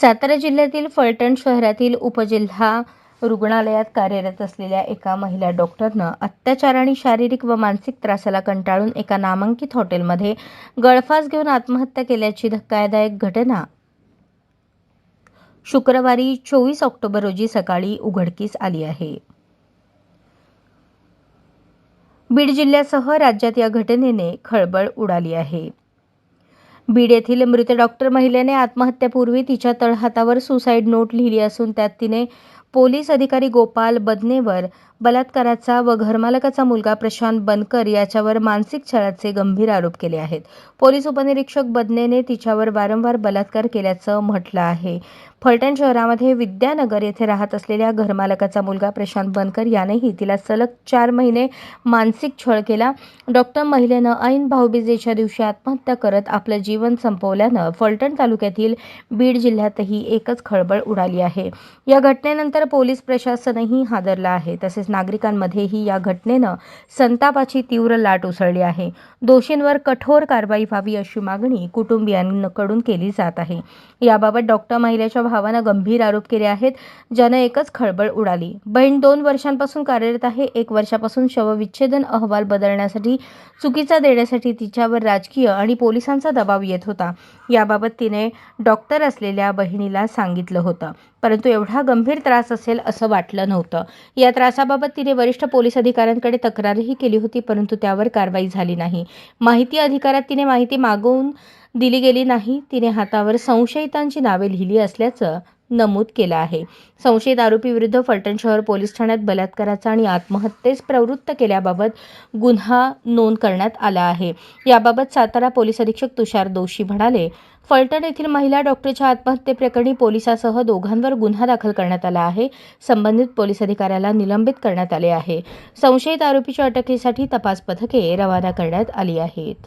सातारा जिल्ह्यातील फलटण शहरातील उपजिल्हा रुग्णालयात कार्यरत असलेल्या एका महिला डॉक्टरनं अत्याचार आणि शारीरिक व मानसिक त्रासाला कंटाळून एका नामांकित हॉटेलमध्ये गळफास घेऊन आत्महत्या केल्याची धक्कादायक घटना. शुक्रवारी चोवीस ऑक्टोबर रोजी सकाळी उघडकीस आली आहे. बीड जिल्ह्यासह राज्यात या घटनेने खळबळ उडाली आहे. बीड येथील मृत डॉक्टर महिलेने आत्महत्यापूर्वी तिच्या तळहातावर सुसाईड नोट लिहिली असून त्यात तिने पोलीस अधिकारी गोपाल बदनेवर बलात्काराचा व घरमालकाचा मुलगा प्रशांत बनकर याच्यावर मानसिक छळाचे गंभीर आरोप केले आहेत. पोलीस उपनिरीक्षक बदनेने तिच्यावर वारंवार बलात्कार केल्याचं म्हटलं आहे. फलटण शहरामध्ये विद्यानगर येथे राहत असलेल्या घरमालकाचा मुलगा प्रशांत बनकर यानेही तिला सलग चार महिने मानसिक छळ केला. डॉक्टर महिलेनं ऐन भाऊबीजेच्या दिवशी आत्महत्या करत आपलं जीवन संपवल्यानं फलटण तालुक्यातील बीड जिल्ह्यातही एकच खळबळ उडाली आहे. या घटनेनंतर पोलीस प्रशासनही हादरलं आहे. तसेच नागरिकांमध्येही या घटनेनं संतापाची तीव्र लाट उसळली आहे. दोषींवर कठोर कारवाई व्हावी अशी मागणी कुटुंबियांकडून केली जात आहे. याबाबत डॉक्टर महिलेच्या भावानं गंभीर आरोप केले आहेत. ज्यानं एकच खळबळ उडाली. बहीण दोन वर्षांपासून कार्यरत आहे. एक वर्षापासून शवविच्छेदन अहवाल बदलण्यासाठी चुकीचा देण्यासाठी तिच्यावर राजकीय आणि पोलिसांचा दबाव येत होता. याबाबत तिने डॉक्टर असलेल्या बहिणीला सांगितलं होतं. परंतु एवढा गंभीर त्रास असेल असं वाटलं नव्हतं. या त्रासाबाबत तिने वरिष्ठ पोलीस अधिकाऱ्यांकडे तक्रारही केली होती परंतु त्यावर कारवाई झाली नाही. माहिती अधिकारात तिने माहिती मागवून दिली गेली नाही. तिने हातावर संशयितांची नावे लिहिली असल्याचं नमूद केलं आहे. संशयित आरोपीविरुद्ध फलटण शहर पोलीस ठाण्यात बलात्काराचा आणि आत्महत्येस प्रवृत्त केल्याबाबत गुन्हा नोंद करण्यात आला आहे. याबाबत सातारा पोलीस अधीक्षक तुषार दोशी म्हणाले फलटण येथील महिला डॉक्टरच्या आत्महत्येप्रकरणी पोलिसासह दोघांवर गुन्हा दाखल करण्यात आला आहे. संबंधित पोलीस अधिकाऱ्याला निलंबित करण्यात आले आहे. संशयित आरोपीच्या अटकेसाठी तपास पथके रवाना करण्यात आली आहेत.